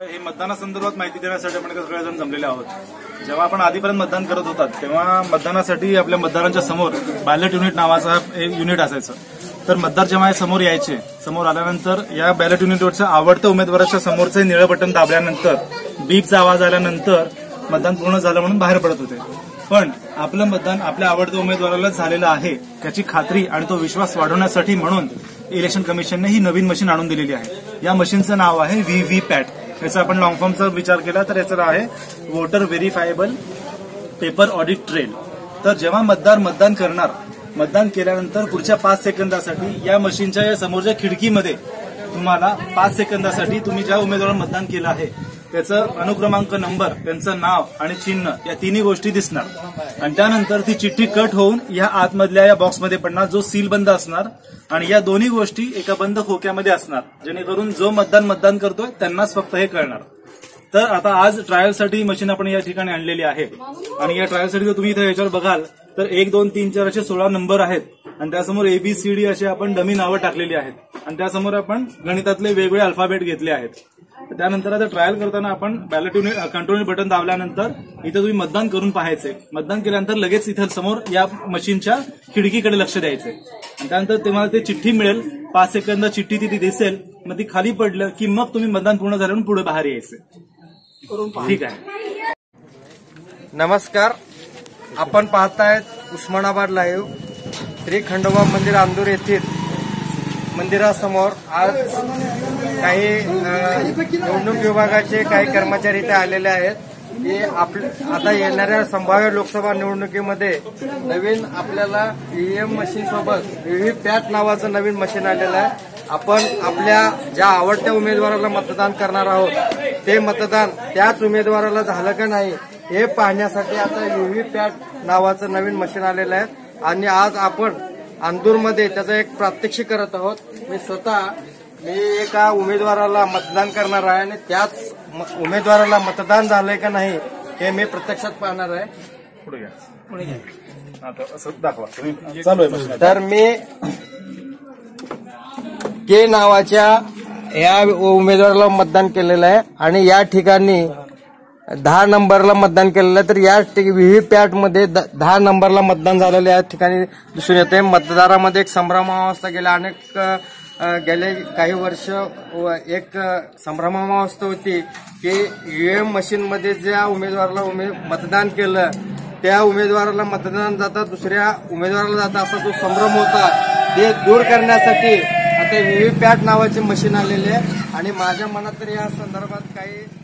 हे मतदानासंदर्भात माहिती देण्यासाठी आपण इथे सगळेजण जमलेले आहोत. जेव्हा आपण आधीपर्यंत मतदान करत होतात तेव्हा मतदानासाठी आपल्या मतदारांच्या समोर बॅलेट युनिट नावाचा एक युनिट असायचं. तर मतदार जेव्हा हे समोर यायचे समोर आल्यानंतर या बॅलेट युनिटवरच्या आवडत्या उमेदवाराच्या समोरचं निळं बटन दाबल्यानंतर बीपचा आवाज आल्यानंतर मतदान पूर्ण झालं म्हणून बाहेर पडत होते. पण आपलं मतदान आपल्या आवडत्या उमेदवाराला झालेलं आहे त्याची खात्री आणि तो विश्वास वाढवण्यासाठी म्हणून इलेक्शन कमिशनने ही नवीन मशीन आणून दिलेली आहे. या मशीनचं नाव आहे व्ही व्ही पॅट याचा आपण लॉंग फॉर्मचा विचार केला तर याचं आहे voter verifiable paper audit trail तर जेव्हा मतदार मतदान करणार मतदान केल्यानंतर पुढच्या पाच सेकंदासाठी या मशीनच्या या समोरच्या खिडकीमध्ये तुम्हाला पाच सेकंदासाठी तुम्ही ज्या उमेदवाराला मतदान केलं आहे त्याचं अनुक्रमांक नंबर त्यांचं नाव आणि चिन्ह या तिन्ही गोष्टी दिसणार. आणि त्यानंतर ती चिठ्ठी कट होऊन या आतमधल्या या बॉक्समध्ये पडणार जो सील बंद असणार आणि या दोन्ही गोष्टी एका बंद खोक्यामध्ये असणार. जेणेकरून जो मतदान मतदान करतोय त्यांनाच फक्त हे कळणार. तर आता आज ट्रायलसाठी मशीन आपण या ठिकाणी आणलेली आहे. आणि या ट्रायलसाठी जर तुम्ही इथे याच्यावर बघाल तर एक दोन तीन चार असे सोळा नंबर आहेत. आणि त्यासमोर एबीसीडी असे आपण डमी नावं टाकलेली आहेत. आणि त्यासमोर आपण गणितातले वेगवेगळे अल्फाबेट घेतले आहेत. त्यानंतर आता ट्रायल करताना आपण बॅलेट युनिट कंट्रोल बटन दाबल्यानंतर इथे तुम्ही मतदान करून पाहायचे. मतदान केल्यानंतर लगेच इथे समोर या मशीनच्या खिडकीकडे लक्ष द्यायचे. आणि त्यानंतर तुम्हाला ते चिठ्ठी मिळेल. पाच सेकंद चिठ्ठी तिथे दिसेल. मग ती खाली पडलं की मग तुम्ही मतदान पूर्ण झाल्यावर पुढे बाहेर यायचे. ठीक आहे. नमस्कार. आपण पाहतायत उस्मानाबाद लाईव्ह श्री खंडोबा मंदिर आंदूर येथील मंदिरासमोर आज काही निवडणूक विभागाचे काही कर्मचारी इथे आलेले आहेत. की आपल्या आता येणाऱ्या संभाव्य लोकसभा निवडणुकीमध्ये नवीन आपल्याला ईव्हीएम मशीन सोबत व्हीव्ही नावाचं नवीन मशीन आलेलं आहे. आपण आपल्या ज्या आवडत्या उमेदवाराला मतदान करणार आहोत ते मतदान त्याच उमेदवाराला झालं का नाही हे पाहण्यासाठी आता व्हीव्हीपॅट नावाचं नवीन मशीन आलेलं आहे. आणि आज आपण अंदूरमध्ये त्याचं एक प्रात्यक्षिक करत आहोत. मी स्वतः मी एका उमेदवाराला मतदान करणार आहे आणि त्याच उमेदवाराला मतदान झालंय का नाही हे मी प्रत्यक्षात पाहणार आहे. पुढे घ्या. पुढे घ्या. आता असं दाखवा. तुम्ही चालू आहे मशीन. तर मी के नावाच्या या उमेदवाराला मतदान केलेलं आहे आणि या ठिकाणी दहा नंबरला मतदान केलेलं आहे. तर या व्हीव्ही पॅट द- दहा नंबरला मतदान झालेलं या ठिकाणी दिसून येते मतदारामध्ये एक संभ्रमावस्था गेल्या अनेक गेले काही वर्ष व एक संभ्रमावस्था होती की ईव्हीएम एम मशीनमध्ये ज्या उमेदवाराला उमे मतदान केलं त्या उमेदवाराला मतदान जाता दुसऱ्या उमेदवाराला जाता असा जो संभ्रम होता ते दूर करण्यासाठी आता व्हीव्हीपॅट नावाचे मशीन आलेले आहे. आणि माझ्या मनात तर या संदर्भात काही